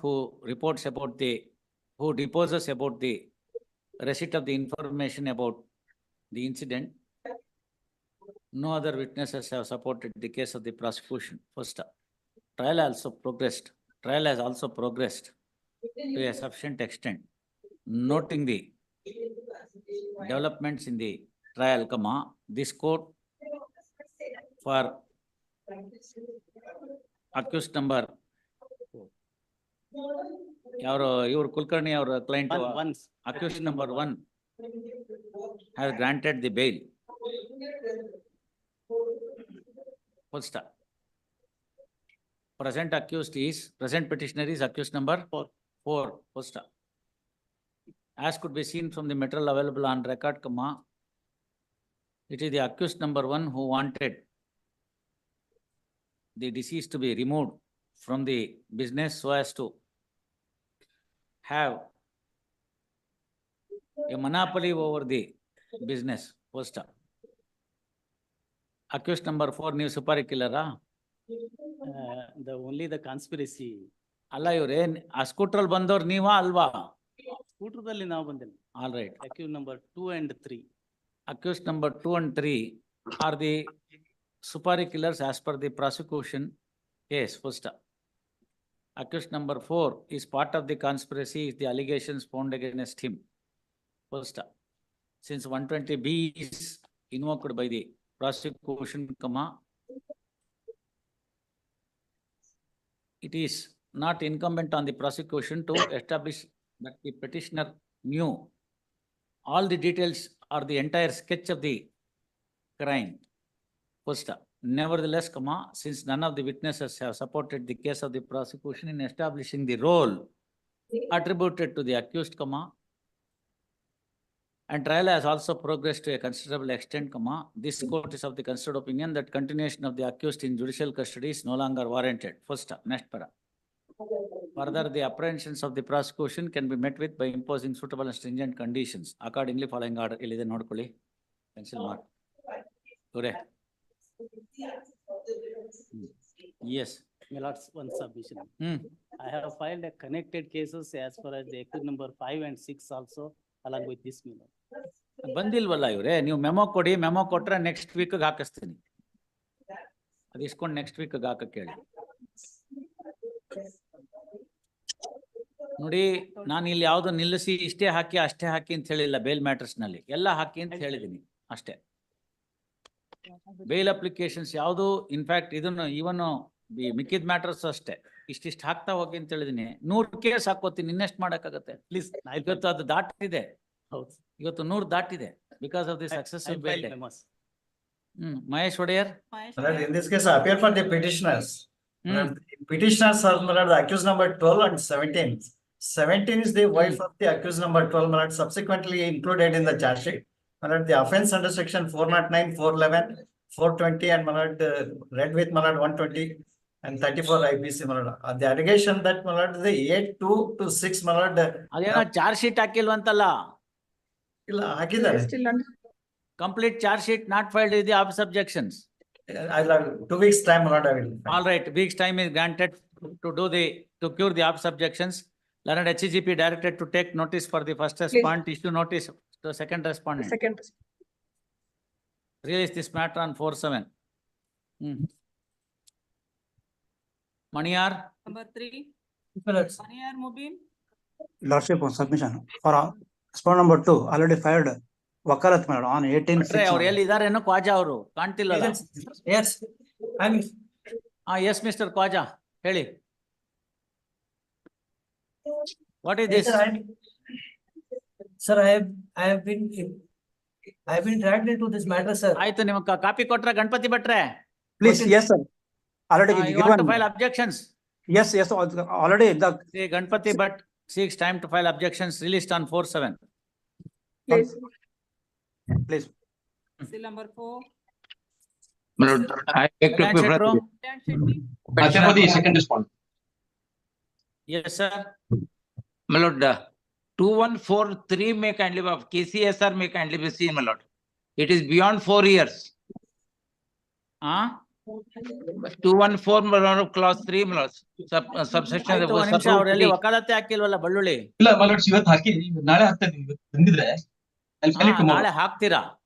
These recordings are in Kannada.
who reports about the, who deposes about the receipt of the information about the incident. No other witnesses have supported the case of the prosecution. First, trial also progressed, trial has also progressed to a sufficient extent, noting the developments in the trial, comma, this court for accused number ಯಾರು ಇವ್ರು ಕುಲಕರ್ಣಿ ಅವರ client One, once. accused number one has granted the bail. Full stop. Present accused is, present petitioner is accused number Four. Four, full stop. As could be seen from the material available on record, comma, it is the accused number one who wanted the deceased to be removed from the business so as to have a monopoly over the business, first up. Accused number four, new supari killer. Uh, the only the conspiracy. ಅಲ್ಲ ಇವ್ರೇ ಆ ಸ್ಕೂಟ್ರಲ್ಲಿ ಬಂದವ್ರು ನೀವಾ ಅಲ್ವಾ? ಸ್ಕೂಟರ್ದಲ್ಲಿ ನಾವು ಬಂದಿಲ್ಲ. All right. Accused number two and three. Accused number two and three are the supari killers as per the prosecution case, first up. Accused number four is part of the conspiracy, is the allegations found against him. First. Since one twenty B is invoked by the prosecution, comma, it is not incumbent on the prosecution to establish that the petitioner knew all the details or the entire sketch of the crime. First, nevertheless, comma, since none of the witnesses have supported the case of the prosecution in establishing the role attributed to the accused, comma, and trial has also progressed to a considerable extent, comma, this court is of the considered opinion that continuation of the accused in judicial custody is no longer warranted. First, next para. Further, the apprehensions of the prosecution can be met with by imposing suitable and stringent conditions accordingly following order ಇಲ್ಲಿದೆ ನೋಡ್ಕೊಳ್ಳಿ ಪೆನ್ಸಿಲ್ ಮಾರ್ಕ್ ಇವರೇ My lords, one submission. Hmm I have filed a connected cases as far as the accused number five and six also along with this. my ಬಂದಿಲ್ವಲ್ಲ ಇವ್ರೆ? ನೀವು ಮೆಮೊ ಕೊಡಿ ಮೆಮೊ ಕೊಟ್ರೆ ನೆಕ್ಸ್ಟ್ ವೀಕ್ ಹಾಕಿಸ್ತೀನಿ. ಅದ್ ಇಸ್ಕೊಂಡ್ ನೆಕ್ಸ್ಟ್ ವೀಕ್ ಹಾಕಕ್ಕೆ ಹೇಳಿ. ನೋಡಿ ನಾನು ಇಲ್ಲಿ ಯಾವ್ದು ನಿಲ್ಲಿಸಿ ಇಷ್ಟೇ ಹಾಕಿ ಅಷ್ಟೇ ಹಾಕಿ ಅಂತ ಹೇಳಿಲ್ಲ ಬೇಲ್ ಮ್ಯಾಟರ್ಸ್ನಲ್ಲಿ. ಎಲ್ಲ ಹಾಕಿ ಅಂತ ಹೇಳಿದೀನಿ ಅಷ್ಟೇ. ಬೇಲ್ ಅಪ್ಲಿಕೇಶನ್ಸ್ ಯಾವುದು ಇನ್ಫ್ಯಾಕ್ಟ್ ಇದನ್ನು ಇವನು ಮಿಕ್ಕಿದ ಮ್ಯಾಟರ್ಸ್ ಅಷ್ಟೇ ಇಷ್ಟಿಷ್ಟು ಹಾಕ್ತಾ ಹೋಗಿ ಅಂತ ಹೇಳಿದೀನಿ ನೂರ್ ಕೇಸ್ ಹಾಕೋತೀನಿ ಇನ್ನೆಸ್ಟ್ ಮಾಡಕ್ಕಾಗತ್ತೆ ಪ್ಲೀಸ್ ಇವತ್ತು ಅದು ದಾಟಿದೆ ಹೌದು. ಇವತ್ತು ನೂರ್ ದಾಟಿದೆ because of the successful bail hmm Mahesh Odeyar in this case, I appear for the petitioners. Hmm Petitioners are the accused number twelve and seventeen. Seventeen is the wife of the accused number twelve, lord, subsequently included in the charge sheet. My the offense under section four not nine, four eleven, four twenty, and my lord, uh, read with one twenty and thirty-four IPC, my lord. Uh, The allegation that my the eight two to six, my lord, uh, ಅದೇನೋ ಚಾರ್ಜ್ ಶೀಟ್ ಹಾಕಿಲ್ವಂತಲ್ಲ ಇಲ್ಲ ಹಾಕಿದ್ದಾರೆ. Complete charge sheet not filed ಇದೆ office objections I'll have two weeks time, my All I will. All right weeks time is granted to do the to cure the office objections learned H G P directed to take notice for the first respond issue notice second respondent. The Second, raise this matter on four seven. Hmm. Maniar. Number three. Maniar Mubin, Lordship on submission for uh, spot number two, already fired lord, on eighteen ಭಟ್ರೆ there ಅವ್ರು ಎಲ್ಲಿದಾರೇನೋ ಕ್ವಾಜಾ ಅವರು ಕಾಣ್ತಿಲ್ಲಲ್ಲ Yes, I'm ಹಾ ಎಸ್ ಮಿಸ್ಟರ್ ಕ್ವಾಜಾ ಹೇಳಿ what is Yes, this sir, I- Sir, I have, I have been, I have been dragged into this matter, sir. ಆಯ್ತು ನಿಮ್ಗೆ ಕಾಪಿ ಕೊಟ್ರ ಗಣಪತಿ ಭಟ್ರೆ Please, yes, sir. Already you want to given, file objections yes, yes, al- already the, Shri Ganapati Bhat seeks time to file objections released on four seven. please. please. still number four, My lord, I beg to Kalian appeal Shetro? for Dan Shetty, Petitioner second respondent. Yes, sir. My lord, uh, two one four three may kindly be, KCSR may kindly be seen, my lord. It is beyond four years. Ah, two one four, my lord, clause three, my lord, sub, uh, subsection. ಆಯ್ತು ಒಂದ್ sub ನಿಮಿಷ ಅವ್ರೆಲ್ಲಿ three. ವಕಾಲತ್ತೆ ಹಾಕಿಲ್ವಲ್ಲ ಬಳ್ಳುಳ್ಳಿ ಇಲ್ಲ ಮಲೋಡ್ಸ್ ಇವತ್ತು ಹಾಕಿ ನಾಳೆ ಹಾಕ್ತೇನೆ ಇವತ್ತು ಬಂದಿದ್ರೆ ಅಲ್ಲಿ ಹಾ, ಫೈಲ್ ಇಟ್ಟು ನಾಳೆ ಹಾಕ್ತೀರಾ ಮಲೋಡ್ಸ್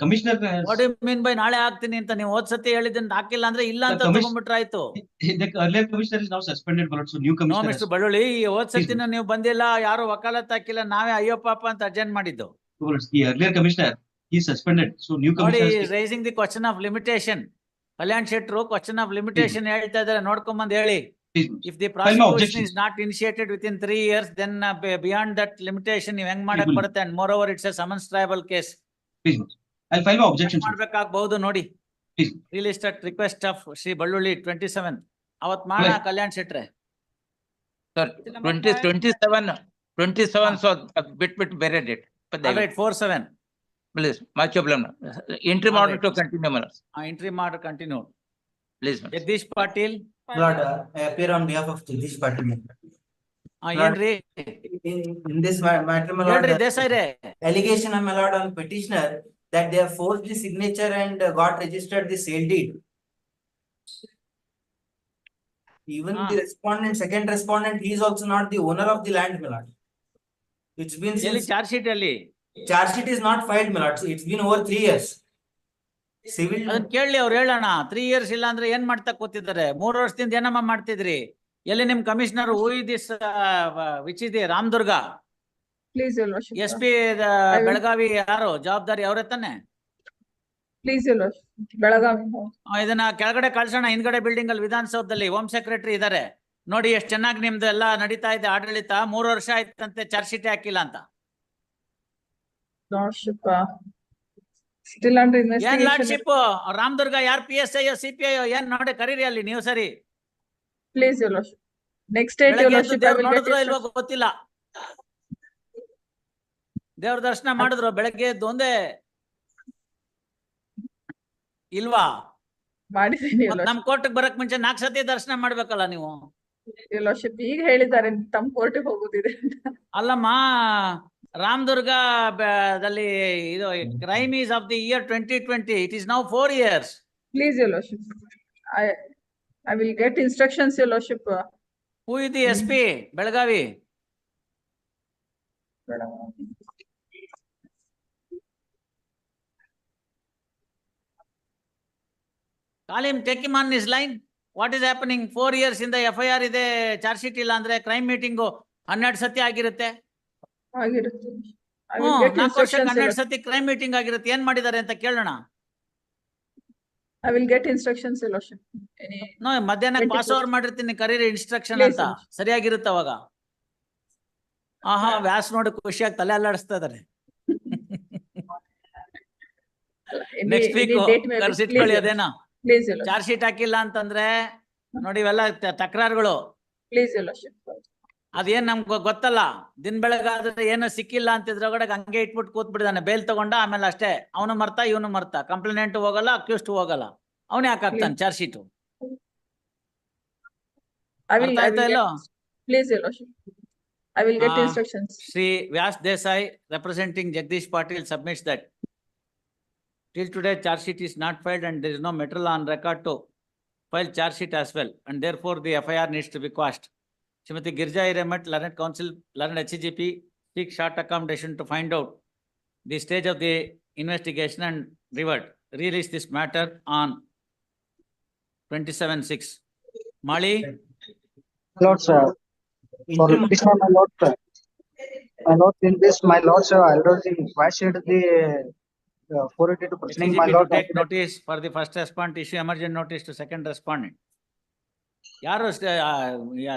commissioner what you mean by ನಾಳೆ ಹಾಕ್ತೀನಿ ಅಂತ? ನೀವು ಹೋದ್ ಸತಿ ಹೇಳಿದ್ದನ್ನ ಹಾಕಿಲ್ಲ ಅಂದ್ರೆ ಇಲ್ಲ ಅಂತ ತಗೊಂಡ್ಬಿಟ್ರೆ ಆಯ್ತು. ಅರ್ಲಿಯರ್ ಕಮಿಷನರ್ ಇಸ್ ನಾವು suspended ಮಲೋಡ್ಸ್ new no commissioner mister Ballulli ಹೋದ್ ಸತಿನ ನೀವು ಬಂದಿಲ್ಲ ಯಾರು ವಕಾಲತ್ ಹಾಕಿಲ್ಲ ನಾವೇ ಅಯ್ಯೋ ಪಾಪ ಅಂತ ಅರ್ಜೆಂಟ್ ಮಾಡಿದ್ದು. ಈ ಅರ್ಲಿಯರ್ ಕಮಿಷನರ್ ಈ suspended so new commissioner raising the question of limitation Kalyan ಶೆಟ್ರು ಕ್ವಶನ್ ಆಫ್ ಲಿಮಿಟೇಷನ್ ಹೇಳ್ತಾ ಇದಾರೆ ನೋಡ್ಕೊಂಬಂದ್ ಹೇಳಿ. If the prosecution is not initiated within three years then beyond that limitation ನೀವು ಹೆಂಗ್ ಮಾಡಕ್ ಬರುತ್ತೆ and moreover it's a summons tribal case I file my objection ಮಾಡ್ಬೇಕಾಗ್ಬಹುದು ನೋಡಿ Please. Relisted request of Shri Ballulli twenty seven ಅವತ್ ಮಾಡೋಣ Right. Kalyan ಶೆಟ್ರೆ Sir, Number twenty, five. twenty-seven, twenty-seven, so uh, bit, bit buried it. But they, right four seven please, much problem. Entry All model right. to continue, my lord. Entry ಮಾಡಿ continue please. my lord. Jagadish Patil five, Lord, uh, I appear on behalf of Jagdish Patil. ಏನ್ರಿ In, in this ma- matter, my lord, ಹೇಳ್ರಿ the ದೇಸಾಯಿ ರೇ allegation, my lord, on petitioner that they have forged the signature and uh, got registered the sale deed. Even Ah. the respondent, second respondent, he is also not the owner of the land, my lord. It's been ಎಲ್ಲಿ since, ಚಾರ್ಜ್ ಶೀಟ್ ಅಲ್ಲಿ charge sheet is not filed, my lord, so it's been over three years. Civil, ಅದನ್ನ ಕೇಳಿ ಅವ್ರು ಹೇಳೋಣ ತ್ರೀ ಇಯರ್ಸ್ ಇಲ್ಲ ಅಂದ್ರೆ ಏನ್ ಮಾಡ್ತಾ ಕೂತಿದ್ದಾರೆ ಮೂರ್ ವರ್ಷದಿಂದ ಏನಮ್ಮ ಮಾಡ್ತಿದ್ರಿ ಎಲ್ಲಿ ನಿಮ್ ಕಮಿಷನರ್ ಹೂಯಿ ದಿಸ್ ವಿಚ್ ಇದೆ Ramdurg Please, your lordship. S P will- Belagavi ಯಾರು ಜವಾಬ್ದಾರಿ ಅವ್ರೆ ತಾನೆ Please, your lordship. Belagavi. ಆ, ಇದನ್ನ ಕೆಳಗಡೆ ಕಳ್ಸೋಣ ಹಿಂದ್ಗಡೆ ಬಿಲ್ಡಿಂಗ್ ಅಲ್ಲಿ ವಿಧಾನಸೌಧದಲ್ಲಿ ಹೋಮ್ ಸೆಕ್ರೆಟರಿ ಇದಾರೆ ನೋಡಿ ಎಷ್ಟ್ ಚೆನ್ನಾಗಿ ನಿಮ್ದು ಎಲ್ಲ ನಡೀತಾ ಇದೆ ಆಡಳಿತ ಮೂರು ವರ್ಷ ಆಯ್ತಂತೆ ಚಾರ್ಜ್ ಶೀಟ್ ಹಾಕಿಲ್ಲ ಅಂತ Lordship. uh, Still under ಏನ್ investigation. ಲಾರ್ಡ್ಶಿಪ್ ರಾಮದುರ್ಗ ಯಾರ್ P S I C P I ಏನ್ ನೋಡಿ ಕರೀರಿ ಅಲ್ಲಿ ನೀವು ಸರಿ Please, your ನೆಕ್ಸ್ಟ್ ಡೇ ನೋಡಿದ್ರೋ ಇಲ್ವೋ. ಗೊತ್ತಿಲ್ಲ ದೇವ್ರ ದರ್ಶನ ಮಾಡಿದ್ರು ಬೆಳಗ್ಗೆ ಎದ್ದು ಒಂದೇ ಇಲ್ವಾ ಮಾಡಿದೀನಿ. ನಮ್ ಕೋರ್ಟ್ ಬರಕ್ ಮುಂಚೆ ನಾಲ್ಕ್ ಸತಿ ದರ್ಶನ ಮಾಡ್ಬೇಕಲ್ಲ ನೀವು Your ಈಗ ಹೇಳಿದ್ದಾರೆ ತಮ್ಮ ಕೋರ್ಟ್ ಹೋಗುದಿದೆ. ಅಲ್ಲಮ್ಮ ರಾಮದುರ್ಗ ದಲ್ಲಿ ಇದು crime is of the year twenty twenty it is now four years please lordship. I, will will get instructions, your lordship. uh, ಹೂ ಇದು S P Belagavi Belagavi. Call him take him on is line what is happening four years ಇಂದ ಎಫ್ ಐ ಆರ್ ಇದೆ ಚಾರ್ಜ್ ಶೀಟ್ ಇಲ್ಲ ಅಂದ್ರೆ ಕ್ರೈಮ್ ಮೀಟಿಂಗು ಹನ್ನೆರಡು ಸತಿ ಆಗಿರುತ್ತೆ ಆಗಿರುತ್ತೆ. I will ಹ್ಮ್ get ನಾಲ್ಕು ವರ್ಷಕ್ಕೆ instructions, your ಹನ್ನೆರಡು lordship. ಸತಿ ಕ್ರೈಮ್ ಮೀಟಿಂಗ್ ಆಗಿರುತ್ತೆ ಏನ್ ಮಾಡಿದ್ದಾರೆ ಅಂತ ಕೇಳೋಣ ಐ ವಿಲ್ ಗೆಟ್ ಇನ್ಸ್ಟ್ರಕ್ಷನ್ಸ್ ಇಲ್ಲೋಶನ್ ನೋ ಮಧ್ಯಾಹ್ನ ಪಾಸ್ ಓವರ್ ಮಾಡಿರ್ತೀನಿ ಕರೀರಿ ಇನ್ಸ್ಟ್ರಕ್ಷನ್ ಅಂತ. ಸರಿಯಾಗಿರುತ್ತೆ ಅವಾಗ. ಆಹಾ ವ್ಯಾಸ್ ನೋಡಿ ಖುಷಿಯಾಗಿ ತಲೆ ಅಲ್ಲಾಡಿಸ್ತಾ ನೆಕ್ಸ್ಟ್ ವೀಕ್ ಕರ್ಸ್ ಇಟ್ಕೊಳ್ಳಿ ಅದೇನಾ. ಚಾರ್ಜ್ ಶೀಟ್ ಹಾಕಿಲ್ಲ ಅಂತಂದ್ರೆ ನೋಡಿ ಇವೆಲ್ಲ ತಕರಾರುಗಳು. ಪ್ಲೀಸ್ ಇಲ್ಲೋಶನ್ ಅದೇನ್ ನಮ್ಗ ಗೊತ್ತಲ್ಲ? ದಿನ ಬೆಳಗಾದ್ರೆ ಏನು ಸಿಕ್ಕಿಲ್ಲ ಅಂತ ಇದ್ರ ಹಂಗೆ ಇಟ್ಬಿಟ್ಟು ಕೂತ್ ಬಿಡಿದಾನೆ ಬೇಲ್ ತಗೊಂಡ ಆಮೇಲೆ ಅಷ್ಟೇ. ಅವನು ಮರ್ತ ಇವನು ಮರ್ತ. ಕಂಪ್ಲೇಂಟ್ ಹೋಗಲ್ಲ ಅಕ್ಯೂಸ್ಟ್ ಹೋಗಲ್ಲ. ಅವನೇ ಹಾಕಾಕ್ತಾನೆ charge sheet Shri Vyas Desai representing Jagadish Patil submit that till today charge sheet is not filed and there is no material on record to file charge sheet as well and therefore the F I R needs to be quashed Srimati Girja Iremat, Learned Council, Learned HGP, seek short accommodation to find out the stage of the investigation and revert, release this matter on twenty-seven six. Mali, Lords, uh, for Interim- petitioner, my lord, uh, my lord, in this, my lords, uh, already quashed the uh, four eighty two questioning, my HGP to lord. take notice for the first respondent, issue emergent notice to second respondent. ಯಾರು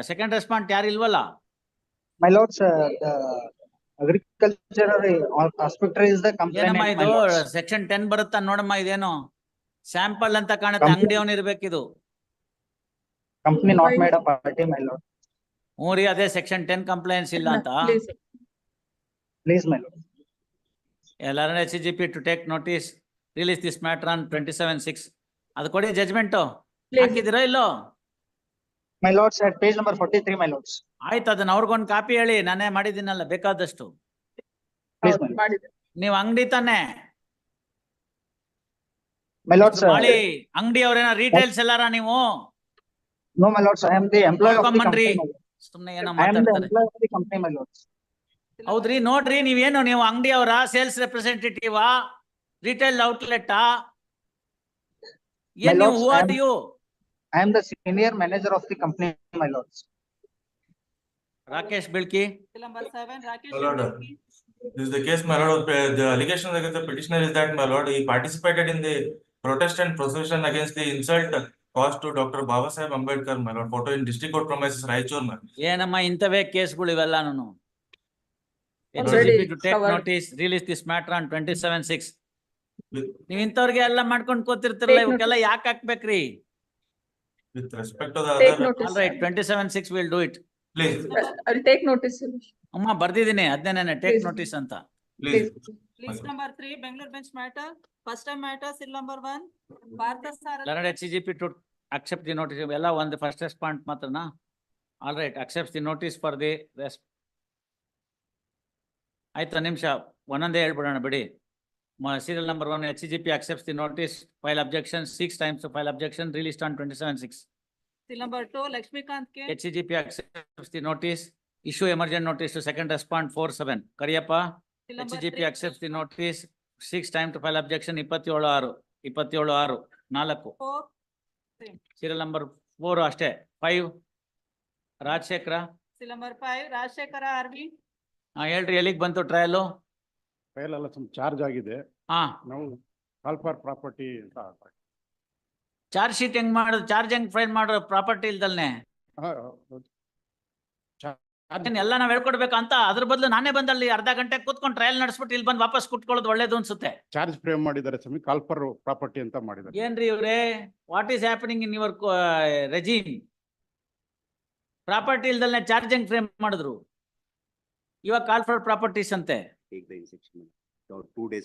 ಸೆಕೆಂಡ್ ರೆಸ್ಪಾಂಡ್ ಯಾರು ಇಲ್ವಲ್ಲ? My lord sir agriculture inspector is the ಏನಮ್ಮ ಇದು? ಸೆಕ್ಷನ್ ಟೆನ್ ಬರುತ್ತಾ ನೋಡಮ್ಮ ಇದೇನು? ಸ್ಯಾಂಪಲ್ ಅಂತ ಕಾಣುತ್ತೆ ಅಂಗಡಿ ಅವನು ಇರ್ಬೇಕಿದು. Company not made a party, my lord. ಹ್ಞೂ ರೀ ಅದೇ ಸೆಕ್ಷನ್ ಟೆನ್ ಕಂಪ್ಲೈನ್ಸ್ ಇಲ್ಲ ಅಂತ. Please my lord. ಎಲ್ಲಾರ H G P to take notice release this matter on twenty seven six ಅದು ಕೊಡಿ ಜಜ್ಮೆಂಟು please, ಹಾಕಿದಿರೋ my lords at page number 43 my lords ಆಯ್ತು ಅದನ್ನ ಅವರಿಗೆ ಕಾಪಿ ಹೇಳಿ. ನಾನೇ ಮಾಡಿದಿನಲ್ಲ ಬೇಕಾದಷ್ಟು. ಪ್ಲೀಸ್ ನೀವು ಅಂಗಡಿ ತಾನೆ. ಮೈ ಲಾರ್ಡ್ಸ್ ಹಾಳಿ ಅಂಗಡಿ ಅವರೇನ ರಿಟೇಲ್ ಸೆಲ್ಲರ್ ನೀವು? No my lords I am the employee of company ಸುಮ್ಮನೆ ಏನೋ ಮಾತಾಡ್ತಾರೆ. ಹೌದ್ರಿ ನೋಡ್ರಿ ನೀವ್ ಏನು ನೀವು ಅಂಗಡಿ ಅವರ sales representative retail outlet you I am the senior manager of the company, my lords. Rakesh Bilki. Number seven, Rakesh. My lord. Shivamurthy. This is the case, my lord, uh, the allegation against the petitioner is that, my lord, he participated in the protest and procession against the insult caused to Dr. Baba Saheb Ambedkar, my lord, photo in district court premises, Raichur, my lord. ಏನಮ್ಮ ಇಂಥವೇ ಕೇಸ್ಗಳು ಇವೆಲ್ಲಾನು Already to take covered. Notice release this matter on twenty seven six ನೀವ್ ಇಂಥವ್ರಿಗೆ ಎಲ್ಲ ಮಾಡ್ಕೊಂಡ್ ಕೂತಿರ್ತಿರಲ್ಲ Take ಇವಕ್ಕೆಲ್ಲ ಯಾಕೆ ಹಾಕ್ಬೇಕ್ರಿ with respect to the Take other, notice. All right, twenty seven six will do it please, I- I'll take notice, lordship. ಅಮ್ಮ ಬರ್ದಿದ್ದೀನಿ ಹದಿನೇನೆ ಟೇಕ್ Please. ನೋಟಿಸ್ ಅಂತ please. List number 3 Bangalore bench matter, first time matter, seal number one, Partha Sarath. Lord H G P to the the notice ಎಲ್ಲ ಒಂದು first respond ಮಾತ್ರನಾ all right accept the notice for the ರೆಸ್ ಆಯ್ತು ನಿಮಿಷ ಒಂದೊಂದೇ ಹೇಳ್ಬಿಡೋಣ ಬಿಡಿ serial number one H G P accept the notice file objection six times file objection release on twenty seven six Seal number two, Lakshmikant K. H G P accept the notice issue emergent notice to second respond four seven Kariyappa Seal H number G P three, accept the notice six time to file objection ಇಪ್ಪತ್ತೇಳು ಆರು ಇಪ್ಪತ್ತೇಳು ಆರು ನಾಲ್ಕು Four, ಸೀರಿಯಲ್ ನಂಬರ್ ಫೋರ್ ಅಷ್ಟೇ five Rajashekara seal number five, Rajshekara R V. ಹಾ ಹೇಳ್ರಿ ಎಲ್ಲಿಗ್ ಬಂತು ಟ್ರಯಲು ಫೈಲ್ ಎಲ್ಲ ತುಂಬ ಚಾರ್ಜ್ ಆಗಿದೆ. ಹಾ. ನಾವು ಕಾಲ್ಪಾರ್ ಪ್ರಾಪರ್ಟಿ ಅಂತ ಚಾರ್ಜ್ ಶೀಟ್ ಹೆಂಗ್ ಮಾಡೋದು ಚಾರ್ಜ್ ಹೆಂಗ್ ಫೈಲ್ ಮಾಡೋ ಪ್ರಾಪರ್ಟಿ ಇಲ್ದಲ್ನೆ? ಹೌದು. ಏನ್ ಎಲ್ಲ ನಾವ್ ಹೇಳ್ಕೊಡ್ಬೇಕು ಅಂತ. ಅದ್ರ ಬದಲು ನಾನೇ ಬಂದಲ್ಲಿ ಅರ್ಧ ಗಂಟೆ ಕೂತ್ಕೊಂಡು ಟ್ರಯಲ್ ನಡೆಸ್ಬಿಟ್ಟು ಇಲ್ಲಿ ಬಂದು ವಾಪಸ್ ಕುಟ್ಕೊಳ್ಳೋದು ಒಳ್ಳೇದು ಅನ್ಸುತ್ತೆ. ಚಾರ್ಜ್ ಫ್ರೇಮ್ ಮಾಡಿದ್ದಾರೆ ಸ್ವಾಮಿ. ಕಾಲ್ಪರ್ ಪ್ರಾಪರ್ಟಿ ಅಂತ ಮಾಡಿದ್ದಾರೆ. ಏನ್ರಿ ಇವ್ರೆ? What is happening in your regime property ಇಲ್ದಲ್ನೆ charging frame ಮಾಡಿದ್ರು? ಇವಾಗ ಕಾಲ್ ಫಾರ್ ಪ್ರಾಪರ್ಟೀಸ್ ಅಂತೆ. take the injection or two days.